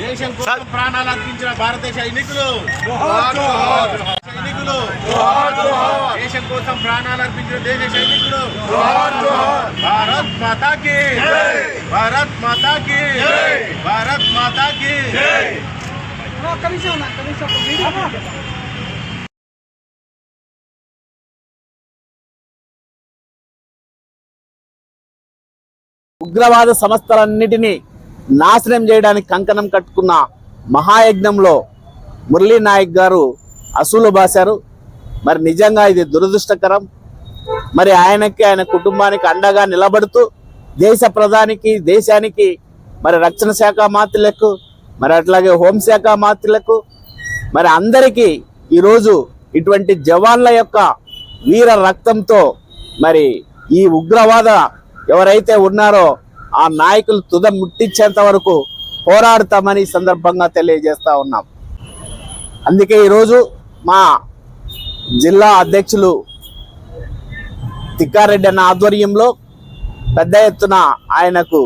దేశం కోసం ప్రాణాలు అర్పించిన భారతదేశ సైనికులు. సైనికులు. దేశం కోసం ప్రాణాలు అర్పించిన దేశ సైనికులు. భారత్ మాతాకి. భారత్ మాతాకి. భారత్ మాతాకి. ఒక్క నిమిషం ఉగ్రవాద సంస్థలన్నిటినీ నాశనం చేయడానికి కంకణం కట్టుకున్న మహాయజ్ఞంలో మురళీ నాయక్ గారు అసూలు బాశారు. మరి నిజంగా ఇది దురదృష్టకరం. మరి ఆయనకి ఆయన కుటుంబానికి అండగా నిలబడుతూ దేశ ప్రధానికి దేశానికి మరి రక్షణ శాఖ మాత్రులకు మరి అట్లాగే హోంశాఖ మాత్రులకు మరి అందరికీ ఈరోజు ఇటువంటి జవాన్ల యొక్క వీర రక్తంతో మరి ఈ ఉగ్రవాద ఎవరైతే ఉన్నారో ఆ నాయకులు తుద ముట్టించేంత వరకు పోరాడతామని సందర్భంగా తెలియజేస్తా ఉన్నాం. అందుకే ఈరోజు మా జిల్లా అధ్యక్షులు తిక్కారెడ్డి అన్న ఆధ్వర్యంలో పెద్ద ఎత్తున ఆయనకు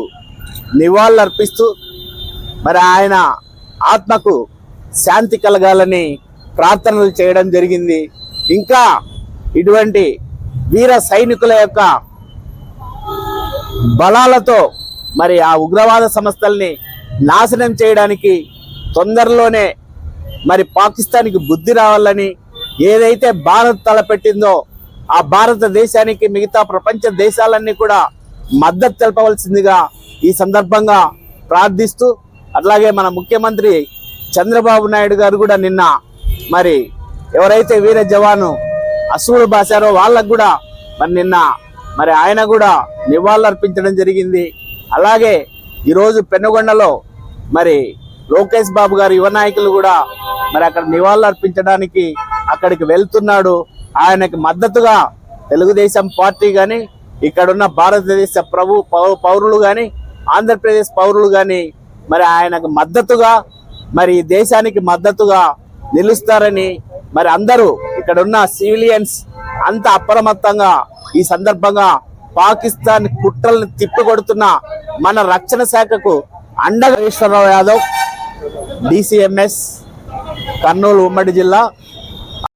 నివాళులర్పిస్తూ మరి ఆయన ఆత్మకు శాంతి కలగాలని ప్రార్థనలు చేయడం జరిగింది. ఇంకా ఇటువంటి వీర సైనికుల యొక్క బలాలతో మరి ఆ ఉగ్రవాద సంస్థల్ని నాశనం చేయడానికి తొందరలోనే మరి పాకిస్తాన్కి బుద్ధి రావాలని ఏదైతే భారత్ తలపెట్టిందో ఆ భారతదేశానికి మిగతా ప్రపంచ దేశాలన్నీ కూడా మద్దతు తెలపవలసిందిగా ఈ సందర్భంగా ప్రార్థిస్తూ అట్లాగే మన ముఖ్యమంత్రి చంద్రబాబు నాయుడు గారు కూడా నిన్న మరి ఎవరైతే వీర జవాను అసూలు బాసారో వాళ్ళకు కూడా మరి నిన్న మరి ఆయన కూడా నివాళులు అర్పించడం జరిగింది. అలాగే ఈరోజు పెనుగొండలో మరి లోకేష్ బాబు గారు యువ నాయకులు కూడా మరి అక్కడ నివాళులు అర్పించడానికి అక్కడికి వెళ్తున్నాడు. ఆయనకి మద్దతుగా తెలుగుదేశం పార్టీ కానీ ఇక్కడున్న భారతదేశ ప్రభు పౌ- పౌరులు కానీ ఆంధ్రప్రదేశ్ పౌరులు కానీ మరి ఆయనకు మద్దతుగా మరి దేశానికి మద్దతుగా నిలుస్తారని మరి అందరూ ఇక్కడ ఉన్న సివిలియన్స్ అంత అప్రమత్తంగా ఈ సందర్భంగా పాకిస్తాన్ కుట్రల్ని తిప్పికొడుతున్న మన రక్షణ శాఖకు అండగా ఈశ్వరరావు యాదవ్ డిసిఎంఎస్ కర్నూలు ఉమ్మడి జిల్లా